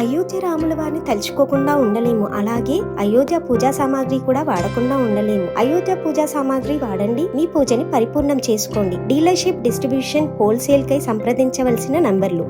అయోధ్య రాముల వారిని తలుచుకోకుండా ఉండలేము. అలాగే అయోధ్య పూజా సామాగ్రి కూడా వాడకుండా ఉండలేము. అయోధ్య పూజా సామాగ్రి వాడండి. మీ పూజని పరిపూర్ణం చేసుకోండి. డీలర్షిప్ డిస్ట్రిబ్యూషన్ హోల్సేల్ కై సంప్రదించవలసిన నంబర్లు.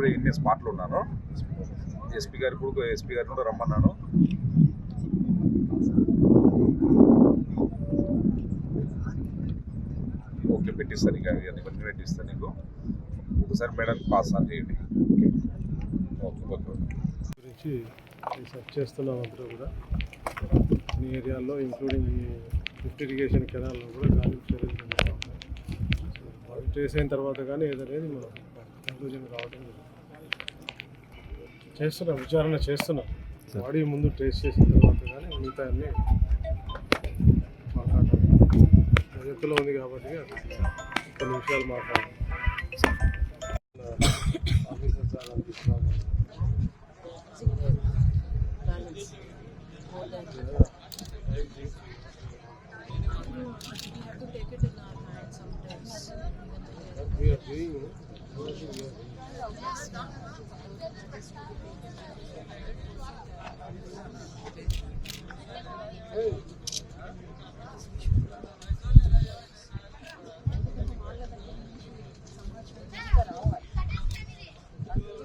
ఇప్పుడు ఇన్ని స్పాట్లు ఉన్నాను. ఎస్పీ గారు ఇప్పుడు ఎస్పీ గారిని కూడా రమ్మన్నాను. ఓకే పెట్టిస్తాను ఇక ఇవన్నీ ఇవన్నీ పెట్టిస్తాను నీకు. ఒకసారి మేడం పాస్ అని చేయండి. ఓకే ఓకే గురించి సెర్చ్ చేస్తున్నాం అందరూ కూడా. ఈ ఏరియాలో ఇంక్లూడింగ్ ఈ లిఫ్ట్ ఇరిగేషన్ కెనాల్లో కూడా గాలి చర్యలు జరుగుతూ ట్రేస్ అయిన తర్వాత కానీ ఏదనేది మనం కంక్లూజన్ రావడం కేసులో విచారణ చేస్తున్నారు బాడీ ముందు టేస్ట్ చేసిన తర్వాత కానీ మిగతా అన్ని మాట్లాడాలి ఉంది కాబట్టి కొన్ని విషయాలు మాట్లాడాలి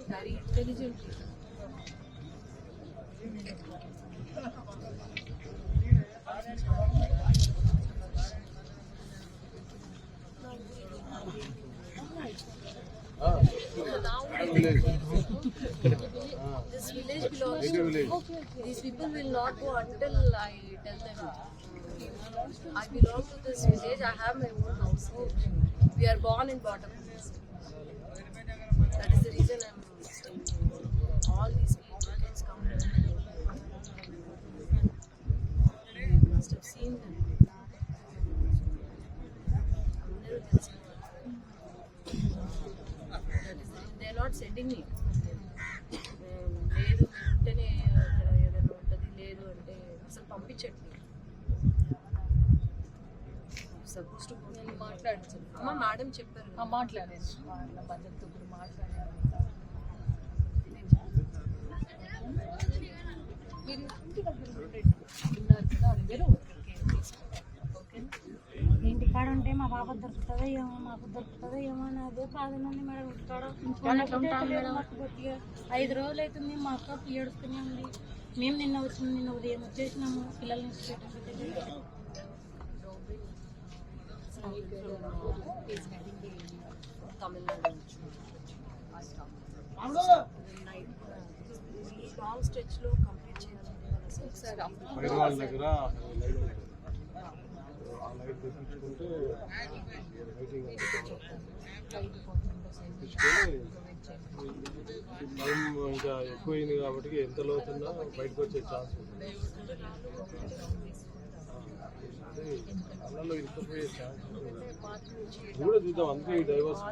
very intelligent These people will not go until I tell them. I belong to this village. I have my own household. We are born in bottom. That is the reason I'm staying. All these people can come. You must have seen them. They're not sending me. అసలు పంపించండి suppose to నేను మాట్లాడించాను అమ్మ madam చెప్పారు ఆ, మాట్లాడాను వాళ్ళ భద్రత ఇప్పుడు మాట్లాడాను మీరు ఇంటి దగ్గర. ఉన్నారు కదా అది వేరే ఒకరికి ఓకే ఇంటి కాడ ఉంటే మా పాప దొరుకుతుందో ఏమో మాకు దొరుకుతుందో ఏమో అని అదే బాధ ఉంది మేడం ఇంటికాడ ఐదు రోజులు అవుతుంది మా అక్క ఏడుస్తూనే ఉంది మేము నిన్న వచ్చినాం నిన్న ఉదయం వచ్చేసినాము పిల్లల్ని లాంగ్ స్ట్రెచ్లో కంప్లీట్ చేయాలంటే వాళ్ళ దగ్గర తెప్పించుకుంటే ఇంకా ఎక్కువైంది కాబట్టి ఎంత లోతున్నా బయటకు వచ్చే ఛాన్స్ ఉంది అల్లలో ఇరుక్కుపోయే ఛాన్స్ కూడా చూద్దాం అందుకే ఈ డైవర్స్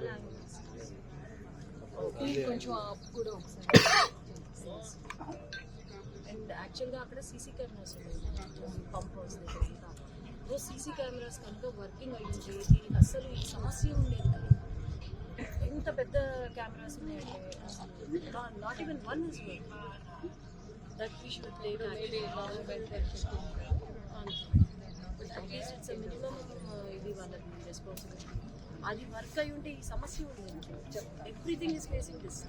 అండ్ యాక్చువల్గా అక్కడ సీసీ కెమెరాస్ ఉన్నాయి. పంప్ హౌస్ దగ్గర. ఓ సీసీ కెమెరాస్ కనుక వర్కింగ్ అయ్యి దీనికి అసలు ఈ సమస్య ఉండేది కాదు. ఎంత పెద్ద కెమెరాస్ ఉన్నాయంటే not even one is that we should take at least it's minimum ఇది వాళ్ళకి రెస్పాన్సిబిలిటీ అది వర్క్ అయి ఉంటే ఈ సమస్య ఉండేది ఎవ్రీథింగ్ ఇస్ ఫేసింగ్ దిస్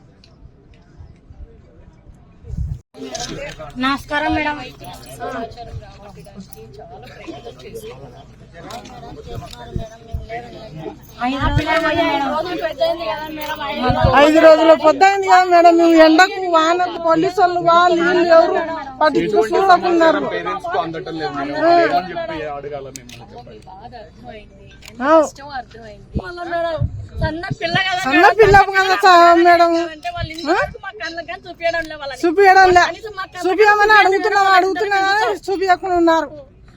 నమస్కారం మేడం. ఐదు రోజుల పొద్దైంది కదా మేడం. మేము ఎండకు వానకు పోలీసు వాళ్ళు వాళ్ళు వీళ్ళు ఎవరు పట్టించు చూడకున్నారు లేదు సన్న పిల్ల కదా మేడం చూపించడం లే వాళ్ళని. చూపించడం లే. చూపించమని అడుగుతున్నాం అడుగుతున్నా కానీ చూపించకుండా ఉన్నారు.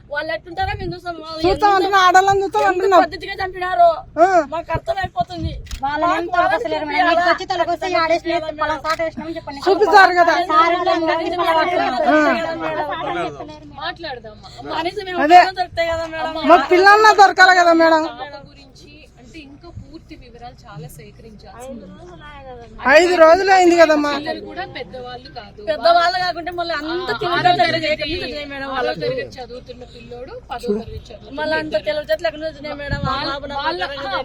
వాళ్ళు ఎట్టుంటారో మేము చూస్తాం. వాళ్ళు చూస్తాం అంటున్నా ఆడవాళ్ళని చూస్తాం ఎంత అంటున్నాం. పద్ధతిగా చంపినారు మాకు అర్థమైపోతుంది చూపిస్తారు కదా. మాట్లాడదాం మా పిల్లల్ని దొరకాలి కదా మేడం? గురించి. పూర్తి వివరాలు చాలా సేకరించాల్సి ఉంది ఐదు రోజులు అయింది కదమ్మా? పిల్లలు కూడా పెద్దవాళ్ళు కాదు. పెద్దవాళ్ళు కాకుంటే మళ్ళీ అంత ఆరో తరగతి చదువుతున్న పిల్లోడు పదో తరగతి చదువు మళ్ళీ అంత మేడం వాళ్ళ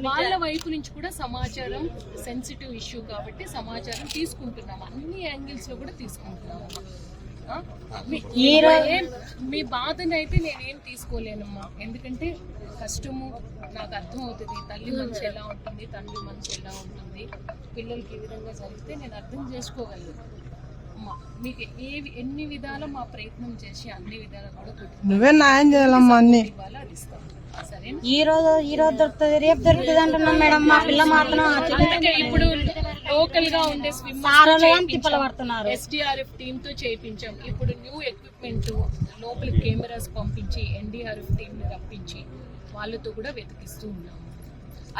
వాళ్ళ వైపు నుంచి కూడా సమాచారం సెన్సిటివ్ ఇష్యూ కాబట్టి సమాచారం తీసుకుంటున్నాం. అన్ని యాంగిల్స్లో కూడా తీసుకుంటున్నాం? మీ- బాధని అయితే నేనేం తీసుకోలేనమ్మా. ఎందుకంటే కష్టము నాకు అర్థం అవుతుంది తల్లి మంచి ఎలా ఉంటుంది తండ్రి మంచి ఎలా ఉంటుంది పిల్లలకి ఈ విధంగా జరిగితే నేను అర్థం చేసుకోగలను. మీకు ఏ ఎన్ని విధాల మా ప్రయత్నం చేసి అన్ని విధాలు కూడా నువ్వే న్యాయం చేయాలమ్మా అన్ని. ఇవ్వాలి అది ఇస్తాం. సరేనా? ఈ రోజు ఈ రోజు దొరుకుతుంది రేపు దొరుకుతుంది అంటున్నాం మేడం. మా పిల్ల మాత్రం అందుకే ఇప్పుడు లోకల్గా ఉండే తిప్పలు పడుతున్నారు ఎస్డిఆర్ఎఫ్ టీమ్తో చేయించాం. ఇప్పుడు న్యూ ఎక్విప్మెంట్ లోపలికి కెమెరాస్ పంపించి ఎన్డీఆర్ఎఫ్ టీమ్ని రప్పించి వాళ్ళతో కూడా వెతికిస్తూ ఉన్నాం.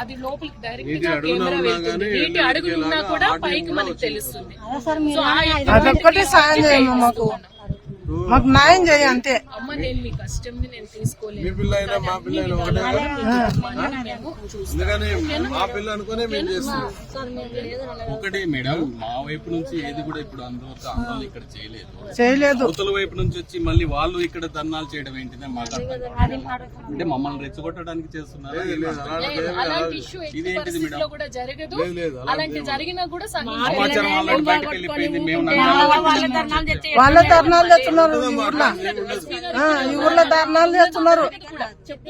అది లోపలికి డైరెక్ట్గా కెమెరా వెళ్తుంది. నీటి అడుగులున్నా కూడా పైకి మనకు తెలుస్తుంది. సో ఆ మాకు న్యాయం చేయ అంతే. అమ్మ నేను మీ కష్టం ని నేను తీసుకోలేదు. పిల్ల అయినా మా పిల్ల అయినా ఒకటే మేము చూస్తాం. అందుకని మా పిల్ల అనుకునే మేము చేస్తున్నాం. ఒకటి మేడం మా వైపు నుంచి ఏది కూడా ఇప్పుడు అందులో ఆందోళన ఇక్కడ చేయలేదు. చేయలేదు. అవతల వైపు నుంచి వచ్చి మళ్ళీ వాళ్ళు ఇక్కడ ధర్నాలు చేయడం ఏంటిదే మాకు. అంటే మమ్మల్ని రెచ్చగొట్టడానికి చేస్తున్నారు? ఇదేంటిది అలాంటి జరిగినా కూడా నమ్మాలి. వాళ్ళ ధర్నాలు చేస్తున్నారు ఈ ఊర్లో. ఆ, ఈ ఊర్లో ధర్నాలు చేస్తున్నారు.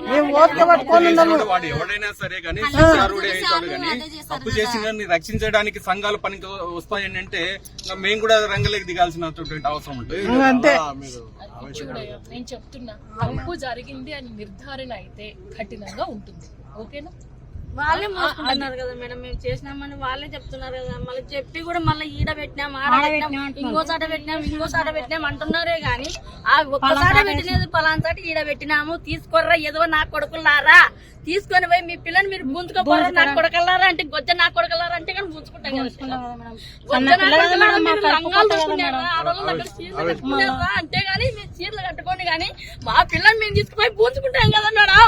మేము ఓపిక పట్టుకొని ఉన్నాము. వాడు ఎవడైనా సరే గానీ శిక్షార్హుడే అవుతాడు తప్పు చేసిన వాడిని రక్షించడానికి సంఘాలు పనికి వస్తాయని అంటే ఇంకా మేము కూడా రంగలేకి దిగాల్సినటువంటి అవసరం ఉంటుంది. అంతే. నేను చెప్తున్నా తప్పు జరిగింది అని నిర్ధారణ అయితే కఠినంగా ఉంటుంది. ఓకేనా? వాళ్ళే మోసుకుంటున్నారు కదా మేడం. మేము చేసినామని వాళ్ళే చెప్తున్నారు కదా. మళ్ళీ చెప్పి కూడా మళ్ళీ ఈడ పెట్టినాం ఆడ పెట్టినాం ఇంకో చాట పెట్టినాం ఇంకో చాట పెట్టినాం అంటున్నారే గాని ఆ ఒక్కసాట పెట్టినది పలానా చాట ఈడ పెట్టినాము. తీసుకోర్రా ఏదో నా కొడుకులారా. తీసుకొని పోయి మీ పిల్లని మీరు గుంజుకోపోరా నా కొడకల్లారా అంటే గొజ్జ నా కొడకల్లారా అంటే కానీ కట్టుకున్నారా అంటే గానీ మీరు చీరలు కట్టుకోండి గానీ మా పిల్లని మేము తీసుకుపోయి పూంచుకుంటాం కదా మేడం.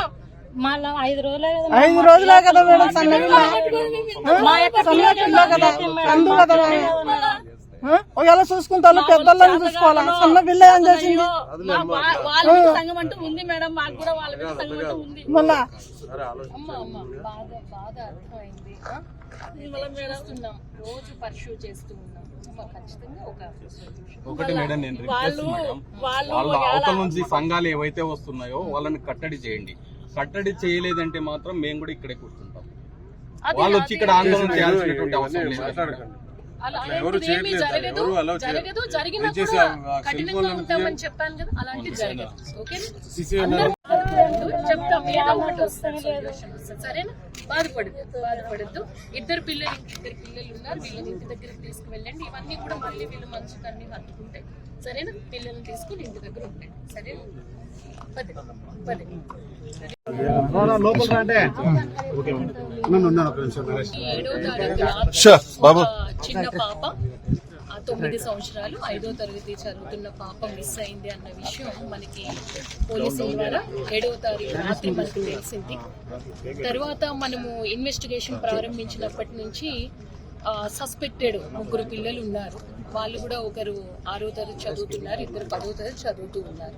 ఐదు రోజులే కదా ఐదు రోజులే కదా మేడం సన్న పిల్ల ఆ, సన్న పిల్ల కదా అందు కదా ఒకవేళ చూసుకుంటాను పెద్దోళ్ళని చూసుకోవాలా? సన్న పిల్ల ఏం చేసింది? మా వా- వాళ్ళ మీద సంఘం అంటూ ఉంది మేడం మాకు కూడా వాళ్ళ మీద సంఘం అంటూ ఉంది. మళ్ళా అమ్మ అమ్మ. బాధ బాధ అర్థమైంది. ఆ? చేస్తున్నాం. రోజు పర్ష్యూ చేస్తూ ఉన్నాం. అమ్మ ఖచ్చితంగా ఒక solution. ఒకటి మేడం నేను రిక్వెస్ట్ మేడం వాళ్ళ అవతల నుంచి సంఘాలు ఏవైతే వస్తున్నాయో వాళ్ళని కట్టడి చేయండి. కట్టడి చేయలేదంటే మాత్రం మేము కూడా ఇక్కడే కూర్చుంటాం. వాళ్ళు వచ్చి ఇక్కడ ఆందోళన చేయాల్సినటువంటి అవసరం లేదు. బాధపడద్దు బాధపడద్దు. ఇద్దరు పిల్లలు ఇద్దరు పిల్లలు ఉన్నారు. వీళ్ళని ఇంటి దగ్గరికి తీసుకువెళ్ళండి. ఇవన్నీ కూడా మళ్ళీ వీళ్ళు మంచిగా అన్ని హత్తుకుంటాయి. సరేనా? పిల్లల్ని తీసుకుని ఇంటి దగ్గర ఉంటాయి. సరేనా? పదే తారీఖు ఆ చిన్న పాప తొమ్మిది సంవత్సరాలు ఐదో తరగతి చదువుతున్న పాప మిస్ అయింది అన్న విషయం మనకి పోలీసుల ద్వారా ఏడవ తారీఖు రాత్రి మనకి తెలిసింది. తర్వాత మనము ఇన్వెస్టిగేషన్ ప్రారంభించినప్పటి నుంచి సస్పెక్టెడ్ ముగ్గురు పిల్లలు ఉన్నారు. వాళ్ళు కూడా ఒకరు ఆరో తరగతి చదువుతున్నారు ఇద్దరు పదో తరగతి చదువుతూ ఉన్నారు.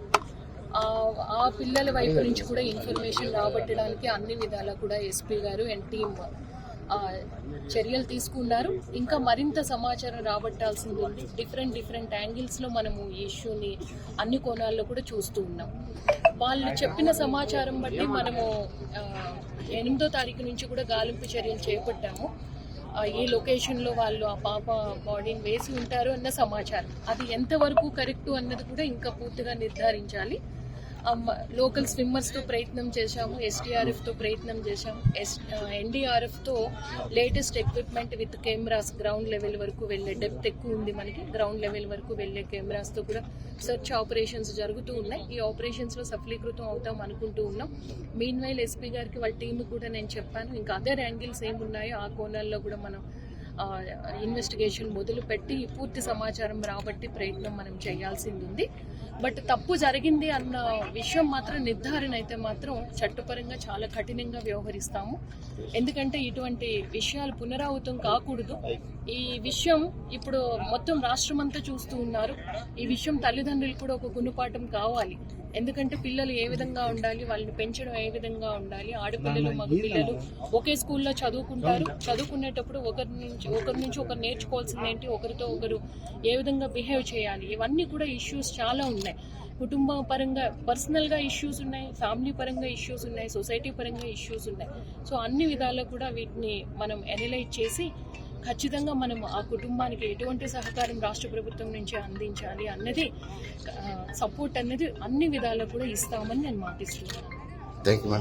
ఆ పిల్లల వైపు నుంచి కూడా ఇన్ఫర్మేషన్ రాబట్టడానికి అన్ని విధాలా కూడా ఎస్పీ గారు అండ్ టీమ్ చర్యలు తీసుకున్నారు. ఇంకా మరింత సమాచారం రాబట్టాల్సింది ఉంది డిఫరెంట్ డిఫరెంట్ యాంగిల్స్లో మనము ఈ ఇష్యూని అన్ని కోణాల్లో కూడా చూస్తూ ఉన్నాం. వాళ్ళు చెప్పిన సమాచారం బట్టి మనము ఎనిమిదో తారీఖు నుంచి కూడా గాలింపు చర్యలు చేపట్టాము. ఏ లొకేషన్లో వాళ్ళు ఆ పాప బాడీని వేసి ఉంటారు అన్న సమాచారం. అది ఎంతవరకు కరెక్ట్ అన్నది కూడా ఇంకా పూర్తిగా నిర్ధారించాలి. లోకల్ స్విమ్మర్స్తో ప్రయత్నం చేశాము ఎస్టీఆర్ఎఫ్తో ప్రయత్నం చేశాము. ఎస్ ఎన్డీఆర్ఎఫ్తో latest equipment with cameras ground level వరకు వెళ్ళే డెప్త్ ఎక్కువ ఉంది మనకి గ్రౌండ్ లెవెల్ వరకు వెళ్ళే కెమెరాస్తో కూడా సెర్చ్ ఆపరేషన్స్ జరుగుతూ ఉన్నాయి. ఈ ఆపరేషన్స్లో సఫలీకృతం అవుతాం అనుకుంటూ ఉన్నాం. మీన్ వైల్ ఎస్పీ గారికి వాళ్ళ టీం కూడా నేను చెప్పాను. ఇంకా అదర్ యాంగిల్స్ ఏమున్నాయో ఆ కోణాల్లో కూడా మనం ఇన్వెస్టిగేషన్ మొదలుపెట్టి పూర్తి సమాచారం రాబట్టి ప్రయత్నం మనం చేయాల్సింది ఉంది. బట్ తప్పు జరిగింది అన్న విషయం మాత్రం నిర్ధారణ అయితే మాత్రం చట్టపరంగా చాలా కఠినంగా వ్యవహరిస్తాము. ఎందుకంటే ఇటువంటి విషయాలు పునరావృతం కాకూడదు. ఈ విషయం ఇప్పుడు మొత్తం రాష్ట్రం అంతా చూస్తూ ఉన్నారు. ఈ విషయం తల్లిదండ్రులు కూడా ఒక గుణపాఠం కావాలి. ఎందుకంటే పిల్లలు ఏ విధంగా ఉండాలి వాళ్ళని పెంచడం ఏ విధంగా ఉండాలి ఆడపిల్లలు మగ పిల్లలు ఒకే స్కూల్లో చదువుకుంటారు. చదువుకునేటప్పుడు ఒకరి నుంచి ఒకరి నుంచి ఒకరు నేర్చుకోవాల్సింది ఏంటి? ఒకరితో ఒకరు ఏ విధంగా బిహేవ్ చేయాలి? ఇవన్నీ కూడా ఇష్యూస్ చాలా ఉన్నాయి. కుటుంబ పరంగా పర్సనల్గా ఇష్యూస్ ఉన్నాయి ఫ్యామిలీ పరంగా ఇష్యూస్ ఉన్నాయి సొసైటీ పరంగా ఇష్యూస్ ఉన్నాయి. సో అన్ని విధాలా కూడా వీటిని మనం ఎనలైజ్ చేసి ఖచ్చితంగా మనం ఆ కుటుంబానికి ఎటువంటి సహకారం రాష్ట్ర ప్రభుత్వం నుంచి అందించాలి అన్నది సపోర్ట్ అన్నది అన్ని విధాలు కూడా ఇస్తామని నేను మాటిస్తున్నాను. Thank you